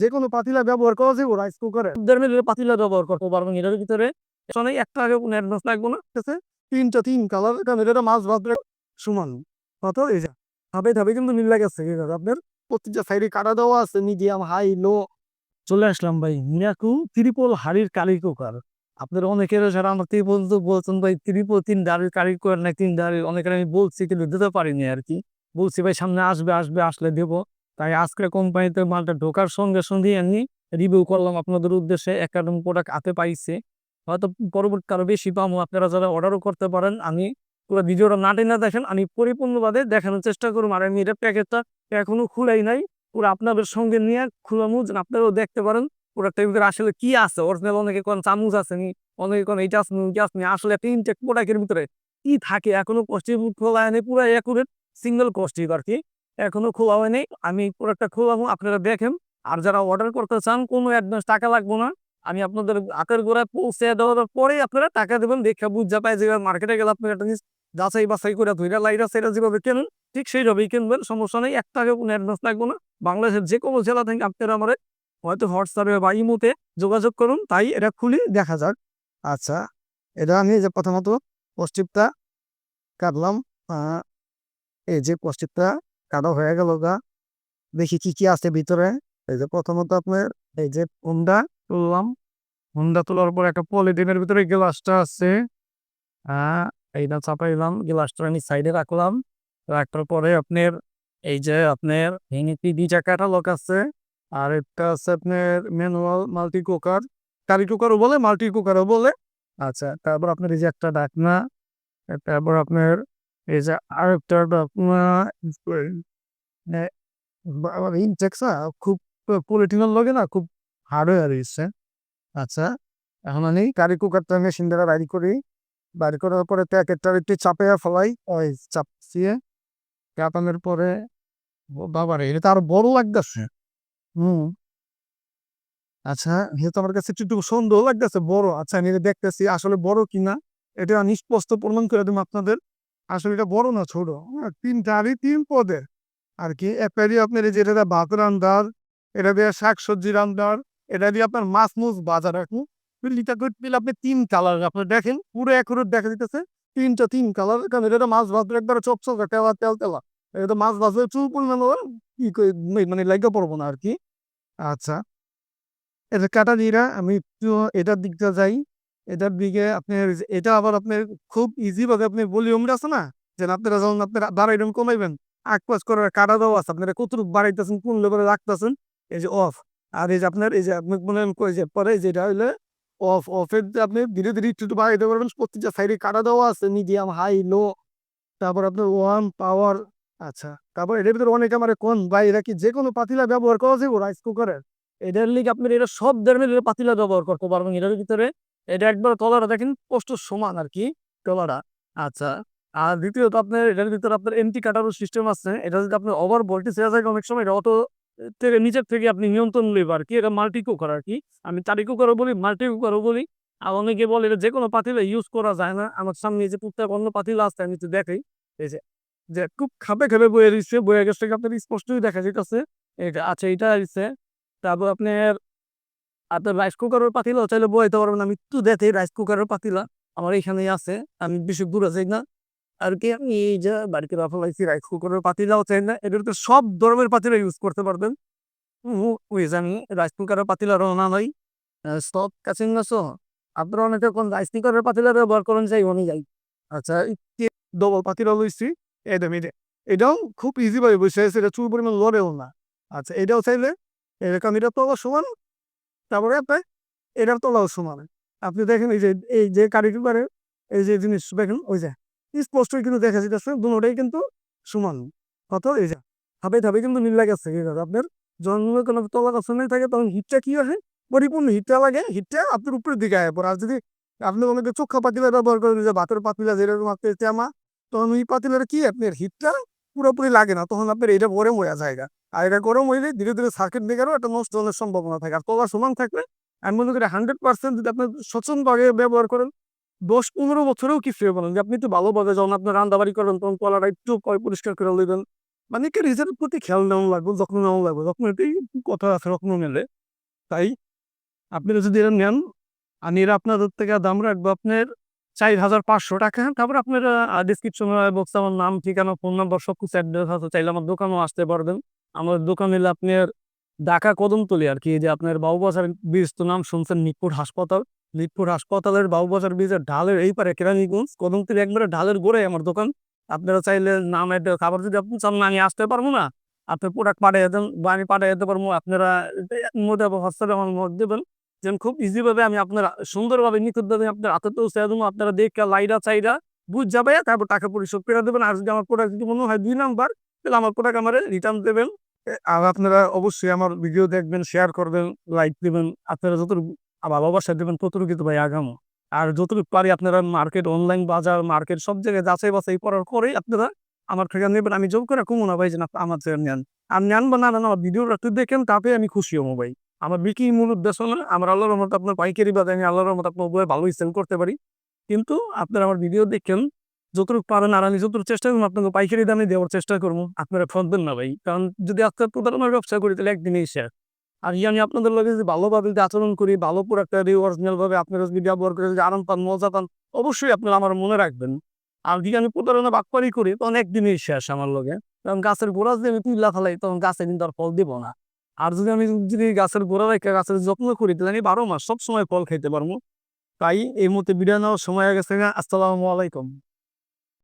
যে কোনো পাতিলা ব্যবহার করা যাবে রাইস কুকারে ধরনের পাতিলা ব্যবহার করতে পারবেন এটার ভিতরে এখানে একটা আগে কোনো অ্যাডভান্স লাগবে না। ঠিক আছে তিনটা তিন কালার কারণ এটা মাছ ভাত সমান। কত? এই যা ধাপে ধাপে কিন্তু মিল গেছে আপনার প্রত্যেকটা সাইডে কাটা দেওয়া আছে মিডিয়াম হাই লো চলে আসলাম ভাই মিয়াকু ত্রিপল হাড়ির কালি কুকার আপনার অনেকের যারা আমার থেকে বলতে বলছেন ভাই ত্রিপল তিন দাঁড়ির কালি কুকার না তিন দাঁড়ির অনেকের আমি বলছি কিন্তু দিতে পারিনি আর কি। বলছি ভাই সামনে আসবে আসবে আসলে দেবো। তাই আজকে কোম্পানিতে মালটা ঢোকার সঙ্গে সঙ্গে আমি রিভিউ করলাম আপনাদের উদ্দেশ্যে একাডেমি প্রোডাক্ট হাতে পাইছে। হয়তো পরবর্তী বেশি পাবো। আপনারা যারা অর্ডারও করতে পারেন, আমি পুরো ভিডিওটা না টেনে দেখেন, আমি পরিপূর্ণভাবে দেখানোর চেষ্টা করব। আর আমি এটা প্যাকেটটা এখনও খুলাই নাই। পুরো আপনাদের সঙ্গে নিয়ে খুলামু আপনারাও দেখতে পারেন প্রোডাক্টের ভিতরে আসলে কি আছে। অরিজিনাল অনেকে কোন চামচ আছে নি, অনেকে কোন এইটা আছে নি, ওইটা আছে আসলে একটা প্রোডাক্টের ভিতরে কি থাকে? এখনও কষ্টি খোলা পুরো একুরেট সিঙ্গেল কষ্টি আর কি। এখনও খোলা হয়নি। আমি প্রোডাক্টটা খোলাবো আপনারা দেখেন। আর যারা অর্ডার করতে চান, কোনো অ্যাডভান্স টাকা লাগবো না। আমি আপনাদের হাতের গোড়ায় পৌঁছে দেওয়ার পরে আপনারা টাকা দেবেন, দেখে বুঝা পায় যে মার্কেটে গেলে আপনার একটা জিনিস যাচাই বাছাই করে ধৈরা লাইরা সেটা যেভাবে কেনেন, ঠিক সেইভাবেই কিনবেন। সমস্যা নেই, এক টাকা কোনো অ্যাডভান্স লাগবে না। বাংলাদেশের যে কোনো জেলা থেকে আপনারা আমার হয়তো হোয়াটসঅ্যাপে বা ইমোতে যোগাযোগ করুন। তাই এটা খুলে, দেখা যাক। আচ্ছা এটা আমি যে প্রথমত পশ্চিমটা কাটলাম। এই যে পশ্চিমটা কাটা হয়ে গেল গা। দেখি কি কি আছে ভিতরে। এই যে প্রথমত আপনার এই যে হুন্ডা তুললাম। হুন্ডা তোলার পর একটা পলিথিনের ভিতরে গ্লাসটা আছে। হ্যাঁ এইটা চাপাইলাম, গ্লাসটা আমি সাইডে রাখলাম। রাখার পরে আপনার এই যে আপনার ভেঙেটি দুইটা ক্যাটালগ আছে। আর একটা আছে আপনার ম্যানুয়াল মাল্টি কুকার কারি কুকারও বলে মাল্টি কুকারও বলে। আচ্ছা তারপর আপনার এই যে একটা ডাকনা, তারপর আপনার এই যে আরেকটা ডাকনা ইনটেক্সা খুব পলিথিনের লগে না খুব হার্ড হয়ে রয়েছে আচ্ছা এখন আমি কারি কুকারটা মেশিন দ্বারা বাইর করি বাইর করার পরে প্যাকেটটার একটু চাপিয়ে ফেলাই ওই চাপিয়ে চাপানোর পরে বাবারে এটা তো আরও বড় লাগতেছে হুম আচ্ছা এটা তো আমার কাছে একটু সুন্দর লাগতেছে বড় আচ্ছা আমি দেখতেছি আসলে বড় কিনা, এটা নিষ্পষ্ট প্রমাণ করে দেবো আপনাদের। আসলে এটা বড় না ছোট। হ্যাঁ, তিনটা আরই তিন পদের আর কি একটা দিয়ে আপনার এই যে এটা ভাত রান্নার এটা দিয়ে শাক সবজি রান্নার এটা দিয়ে আপনার মাছ মুছ বাজার। রাখুন লিটার করে দিলে আপনি তিন কালার আপনি দেখেন পুরো একুরেট দেখা দিতেছে তিনটা তিন কালার। কারণ এটা মাছ ভাজবে একবারে চপ চপ তেলা তেল তেলা। এটা মাছ ভাজবে চুল পরিমাণ কি মানে- মানে লাগে পড়ব না আর কি। আচ্ছা এটা কাটা দিরা আমি একটু এটার দিকটা যাই। এটার দিকে আপনার এটা আবার আপনার খুব ইজি ভাবে আপনি ভলিউমটা আছে না? যে আপনারা যখন আপনার বাড়াইবেন কমাইবেন। আগ পাস করে কাটা দেওয়া আছে। আপনারা কতটুকু বাড়াইতেছেন, কোন লেভেলে রাখতেছেন? এই যে অফ আর এই যে আপনার, এই যে আপনি মনে যে, পরে যেটা হইলে অফ অফের আপনি ধীরে ধীরে একটু একটু বাড়াইতে পারবেন। প্রত্যেকটা সাইডে কাটা দেওয়া আছে। মিডিয়াম হাই লো তারপর আপনার ওয়ান পাওয়ার আচ্ছা তারপর এটার ভিতরে অনেকে আমার কোন, ভাই, এরা কি যে কোনো পাতিলা ব্যবহার করা যাবে রাইস কুকারের এটার লিগে আপনার এটা সব ধরনের পাতিলা ব্যবহার করতে পারবেন। এটার ভিতরে এটা একবার তলাটা দেখেন পোস্ট সমান আর কি তলাটা আচ্ছা আর দ্বিতীয়ত আপনার, এটার ভিতরে আপনার এমটি কাটারও সিস্টেম আছে। এটা যদি আপনার ওভার ভোল্টেজ হয়ে যায়, অনেক সময় এটা অটো থেকে নিচের থেকে আপনি নিয়ন্ত্রণ নেবে আর কি। এটা মাল্টি কুকার আর কি। আমি চারি কুকারও বলি মাল্টি কুকারও বলি। আর অনেকে বলে এটা যে কোনো পাতিলা ইউজ করা যায় না। আমার সামনে যে প্রত্যেক অন্য পাতিলা আসতে আমি একটু দেখাই। এই যে যে খুব খাবে খাবে বয়ে দিচ্ছে, বয়ে গেছে, আপনার স্পষ্টই দেখা যাইতেছে। এটা আচ্ছা এটা দিচ্ছে তারপর আপনার আপনার রাইস কুকারের পাতিলা চাইলে বইতে পারবেন আমি একটু দেখে রাইস কুকারের পাতিলা, আমার এখানেই আছে, আমি বেশি দূরে যাই না। আর কি আমি এই যে বাড়িতে রাফালাইছি রাইস কুকারের পাতিলাও চাই না এদের তো সব ধরনের পাতিলা ইউজ করতে পারবেন। ওই যে আমি রাইস কুকারের পাতিলা রান্না নাই সব কাছে গেছো আপনারা অনেকে কোন রাইস কুকারের পাতিলা ব্যবহার করেন, যাই অনেক যাই। আচ্ছা ডবল পাতিলা লইছি একদম এটা এটাও খুব ইজি ভাবে বসে আছে, এটা চুল পরিমাণ লড়েও না। আচ্ছা এটাও চাইলে, এরকম, এটা তো সমান তারপরে আপনার এটার তলাও সমান আপনি দেখেন এই যে এই যে কারিগরের এই যে জিনিস, দেখেন ওই যে স্পষ্টই কিন্তু দেখা যাচ্ছে দুটোটাই কিন্তু সমান। কত? এই যে, ধাপে ধাপে কিন্তু মিল কথা আপনার যখন কোনো তলা কাছে নেই থাকে, তখন হিটটা কি হয়? পরিপূর্ণ হিটটা লাগে, হিটটা আপনার উপরের দিকে আয় পড়ে। আর যদি আপনি অনেকে চোখা পাতিলা ব্যবহার করেন, যে ভাতের পাতিলা যেরকম আপনার তেমা, তখন ওই পাতিলার কি? আপনার হিটটা পুরোপুরি লাগে না, তখন আপনার এটা গরম হয়ে যায় আর এটা গরম হইলে ধীরে ধীরে সার্কিট ব্রেকারও একটা নষ্ট হওয়ার সম্ভাবনা থাকে। আর তলা সমান থাকলে, আমি মনে করি হান্ড্রেড পার্সেন্ট যদি আপনি সচেতনভাবে ব্যবহার করেন দশ পনেরো বছরেও কিছু হবে না যে আপনি একটু ভালোভাবে যখন আপনি রান্দাবাড়ি করেন, তখন কলাটা একটু পরিষ্কার করে নেবেন মানে কি নিজের প্রতি খেয়াল নেওয়া লাগবে, যত্ন নেওয়া লাগবে। যত্ন এটাই কথা আছে যত্ন নিলে। তাই, আপনারা যদি এরা নেন আমি এরা আপনাদের থেকে দাম রাখব আপনার চার হাজার পাঁচশো টাকা। তারপর আপনার ডিসক্রিপশন বক্সে আমার নাম, ঠিকানা ফোন নাম্বার সব কিছু অ্যাড্রেস আছে। চাইলে আমার দোকানেও আসতে পারবেন। আমার দোকান এলে আপনার ঢাকা কদমতলি আর কি। যে আপনার বাবুবাজার ব্রিজ তো নাম শুনছেন নিকপুর হাসপাতাল। নিকপুর হাসপাতালের বাবুবাজার ব্রিজের ঢালের এই পারে কেরানীগঞ্জ, কদমতলি একবারে ঢালের গোড়ায় আমার দোকান। আপনারা চাইলে নাম অ্যাড্রেস খাবার যদি আপনি চান না আমি আসতে পারব না। আপনার প্রোডাক্ট পাঠিয়ে দেন, বা আমি পাঠিয়ে দিতে পারব। আপনারা মধ্যে হোয়াটসঅ্যাপে আমার মত দেবেন। যেন খুব ইজি ভাবে আমি আপনার, সুন্দরভাবে, নিখুঁতভাবে আপনার হাতে তো দেবো আপনারা দেখে, লাইরা, চাইরা বুঝ যাবে, তারপর টাকা পরিশোধ করে দেবেন। আর যদি আমার প্রোডাক্ট যদি মনে হয় দুই নাম্বার তাহলে আমার প্রোডাক্ট আমার রিটার্ন দেবেন। আর আপনারা অবশ্যই আমার ভিডিও দেখবেন শেয়ার করবেন লাইক দেবেন। আপনারা যতটুকু ভালোবাসা দেবেন ততটুকু কিন্তু ভাই আগামো। আর যতটুকু পারি আপনারা মার্কেট অনলাইন বাজার মার্কেট সব জায়গায় যাচাই বাছাই করার পরেই আপনারা আমার থেকে নেবেন। আমি জোর করে কমো না ভাই যে আমার থেকে নেন। আর নেন বা না আমার ভিডিওটা একটু দেখেন, তাতে আমি খুশি হব ভাই। আমার বিক্রি মূল উদ্দেশ্য না আমার আল্লাহর রহমত আপনার পাইকারি বাজারে আমি আল্লাহর রহমত আপনার উপরে ভালোই সেল করতে পারি। কিন্তু আপনারা আমার ভিডিও দেখেন, যতটুকু পারেন আর আমি যতটুকু চেষ্টা করব আপনাকে পাইকারি দামে দেওয়ার চেষ্টা করব। আপনারা ফোন না ভাই, কারণ যদি আজকে প্রতারণার ব্যবসা করি তাহলে একদিনেই শেয়ার আর এই আমি আপনাদের লগে যদি ভালোভাবে যদি আচরণ করি, ভালো প্রোডাক্ট অরিজিনাল ভাবে আপনারা যদি ব্যবহার করে যদি আরাম পান, মজা পান, অবশ্যই আপনারা আমার মনে রাখবেন। আর যদি আমি প্রতারণা বাকপারি করি, তখন একদিনই শেষ আমার লগে। কারণ গাছের গোড়া যদি আমি তুল্লা ফেলাই, তখন গাছে কিন্তু আর ফল দিব না। আর যদি আমি যদি গাছের গোড়া রেখে গাছের যত্ন করি, তাহলে আমি বারো মাস সবসময় ফল খাইতে পারব। তাই এই মুহূর্তে বিদায় নেওয়ার সময় গেছে। আসসালামু আলাইকুম।